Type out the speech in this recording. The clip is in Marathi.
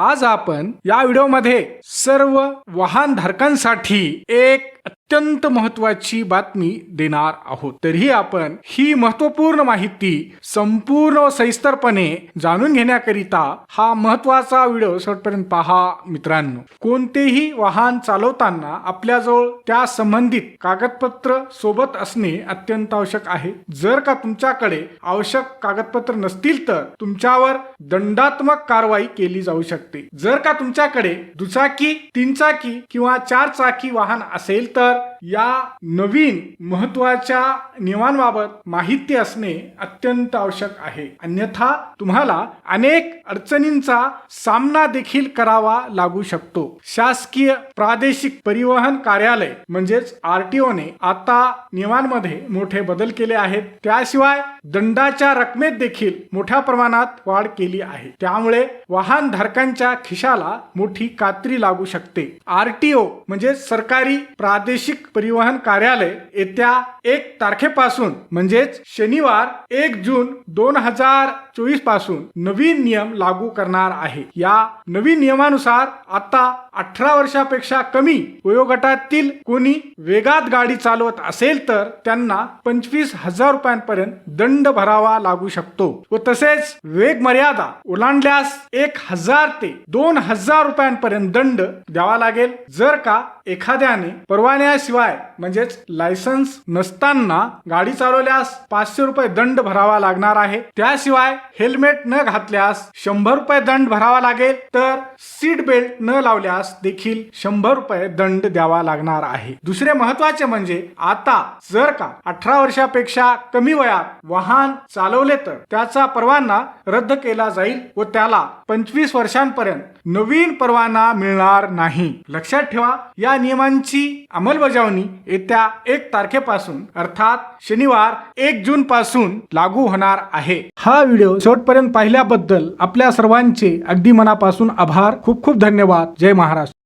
आज आपण या व्हिडिओमध्ये सर्व वाहन धारकांसाठी एक अत्यंत महत्वाची बातमी देणार आहोत. तरीही आपण ही महत्त्वपूर्ण माहिती संपूर्ण सविस्तरपणे जाणून घेण्याकरिता हा महत्त्वाचा व्हिडिओ शेवटपर्यंत पहा मित्रांनो. कोणतेही वाहन चालवताना आपल्याजवळ त्या संबंधित कागदपत्र सोबत असणे अत्यंत आवश्यक आहे. जर का तुमच्याकडे आवश्यक कागदपत्र नसतील तर तुमच्यावर दंडात्मक कारवाई केली जाऊ शकते. जर का तुमच्याकडे दुचाकी तीन चाकी किंवा चार चाकी वाहन असेल तर estar या नवीन महत्त्वाच्या नियमांबाबत माहिती असणे अत्यंत आवश्यक आहे. अन्यथा तुम्हाला अनेक अडचणींचा सामना देखील करावा लागू शकतो. शासकीय प्रादेशिक परिवहन कार्यालय म्हणजेच आरटीओने आता नियमांमध्ये मोठे बदल केले आहेत. त्याशिवाय दंडाच्या रकमेत देखील मोठ्या प्रमाणात वाढ केली आहे. त्यामुळे वाहन धारकांच्या खिशाला मोठी कात्री लागू शकते. आरटीओ म्हणजे सरकारी प्रादेशिक परिवहन कार्यालय येत्या एक तारखेपासून म्हणजेच शनिवार एक जून दोन हजार चोवीसपासून नवीन नियम लागू करणार आहे. या नवीन नियमानुसार आता अठरा वर्षापेक्षा कमी वयोगटातील कोणी वेगात गाडी चालवत असेल तर त्यांना पंचवीस हजार रुपयांपर्यंत दंड भरावा लागू शकतो व तसेच वेग मर्यादा ओलांडल्यास एक हजार ते दोन हजार रुपयांपर्यंत दंड द्यावा लागेल. जर का एखाद्याने परवान्याशिवाय म्हणजेच लायसन्स नसताना गाडी चालवल्यास पाचशे रुपये दंड भरावा लागणार आहे. त्याशिवाय हेल्मेट न घातल्यास शंभर रुपये दंड भरावा लागेल तर सीट बेल्ट न लावल्यास देखील शंभर रुपये दंड द्यावा लागणार आहे. दुसरे महत्त्वाचे म्हणजे आता जर का अठरा वर्षापेक्षा कमी वयात वाहन चालवले तर त्याचा परवाना रद्द केला जाईल व त्याला पंचवीस वर्षांपर्यंत नवीन परवाना मिळणार नाही. लक्षात ठेवा या नियमांची अंमलबजावणी येत्या एक तारखेपासून अर्थात शनिवार एक जून पासून लागू होणार आहे. हा व्हिडिओ शेवटपर्यंत पाहिल्याबद्दल आपल्या सर्वांचे अगदी मनापासून आभार. खूप खूप धन्यवाद. जय महाराष्ट्र.